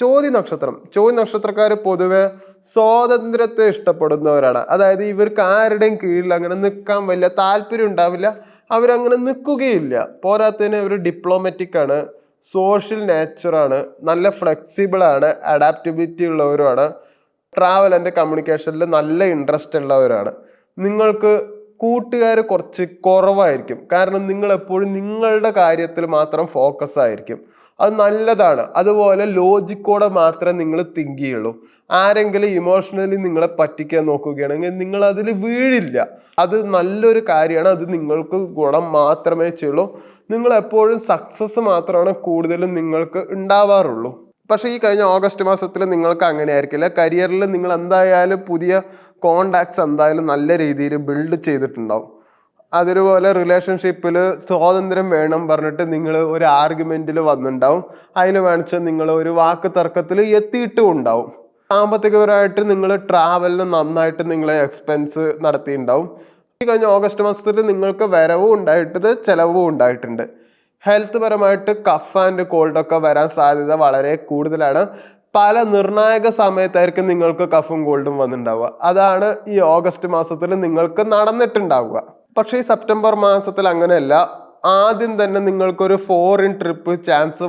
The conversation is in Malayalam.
ചോതി നക്ഷത്രം. ചോതി നക്ഷത്രക്കാർ പൊതുവെ സ്വാതന്ത്ര്യത്തെ ഇഷ്ടപ്പെടുന്നവരാണ്. അതായത് ഇവർക്ക് ആരുടെയും കീഴിൽ അങ്ങനെ നിൽക്കാൻ വലിയ താല്പര്യം ഉണ്ടാവില്ല. അവരങ്ങനെ നിൽക്കുകയില്ല പോരാത്തതിന് അവർ ഡിപ്ലോമാറ്റിക് ആണ് സോഷ്യൽ നേച്ചറാണ് നല്ല ഫ്ലെക്സിബിൾ ആണ് അഡാപ്റ്റബിലിറ്റി ഉള്ളവരുമാണ് ട്രാവൽ ആൻഡ് കമ്മ്യൂണിക്കേഷനിൽ നല്ല ഇൻട്രസ്റ്റ് ഉള്ളവരാണ്. നിങ്ങൾക്ക് കൂട്ടുകാർ കുറച്ച് കുറവായിരിക്കും. കാരണം നിങ്ങൾ എപ്പോഴും നിങ്ങളുടെ കാര്യത്തിൽ മാത്രം ഫോക്കസ് ആയിരിക്കും. അത് നല്ലതാണ്. അതുപോലെ ലോജിക്കോടെ മാത്രമേ നിങ്ങൾ തിങ്ക് ചെയ്യുള്ളൂ. ആരെങ്കിലും ഇമോഷണലി നിങ്ങളെ പറ്റിക്കാൻ നോക്കുകയാണെങ്കിൽ നിങ്ങൾ അതിൽ വീഴില്ല. അത് നല്ലൊരു കാര്യമാണ്. അത് നിങ്ങൾക്ക് ഗുണം മാത്രമേ ചെയ്യുള്ളൂ. നിങ്ങൾ എപ്പോഴും സക്സസ് മാത്രമാണ് കൂടുതലും നിങ്ങൾക്ക് ഉണ്ടാവാറുള്ളൂ. പക്ഷേ ഈ കഴിഞ്ഞ ഓഗസ്റ്റ് മാസത്തിൽ നിങ്ങൾക്ക് അങ്ങനെ ആയിരിക്കില്ല കരിയറിൽ നിങ്ങൾ എന്തായാലും പുതിയ കോണ്ടാക്ട്സ് എന്തായാലും നല്ല രീതിയിൽ ബിൽഡ് ചെയ്തിട്ടുണ്ടാവും. അതുപോലെ റിലേഷൻഷിപ്പിൽ സ്വാതന്ത്ര്യം വേണം പറഞ്ഞിട്ട് നിങ്ങൾ ഒരു ആർഗ്യുമെന്റിൽ വന്നിട്ടുണ്ടാവും. അതിൽ വേണിച്ച് നിങ്ങൾ ഒരു വാക്ക് തർക്കത്തിൽ എത്തിയിട്ടും ഉണ്ടാവും. സാമ്പത്തികപരമായിട്ട് നിങ്ങൾ ട്രാവലിന് നന്നായിട്ട് നിങ്ങൾ എക്സ്പെൻസ് നടത്തിയിട്ടുണ്ടാവും. ഈ കഴിഞ്ഞ ഓഗസ്റ്റ് മാസത്തിൽ നിങ്ങൾക്ക് വരവും ഉണ്ടായിട്ടുണ്ട് ചിലവും ഉണ്ടായിട്ടുണ്ട്. ഹെൽത്ത് പരമായിട്ട് കഫ് ആൻഡ് കോൾഡ് ഒക്കെ വരാൻ സാധ്യത വളരെ കൂടുതലാണ്. പല നിർണായക സമയത്തായിരിക്കും നിങ്ങൾക്ക് കഫും കോൾഡും വന്നിട്ടുണ്ടാവുക അതാണ് ഈ ഓഗസ്റ്റ് മാസത്തിൽ നിങ്ങൾക്ക് നടന്നിട്ടുണ്ടാവുക. പക്ഷേ ഈ സെപ്റ്റംബർ മാസത്തിൽ അങ്ങനെയല്ല. ആദ്യം തന്നെ നിങ്ങൾക്കൊരു ഫോറിൻ ട്രിപ്പ് ചാൻസ്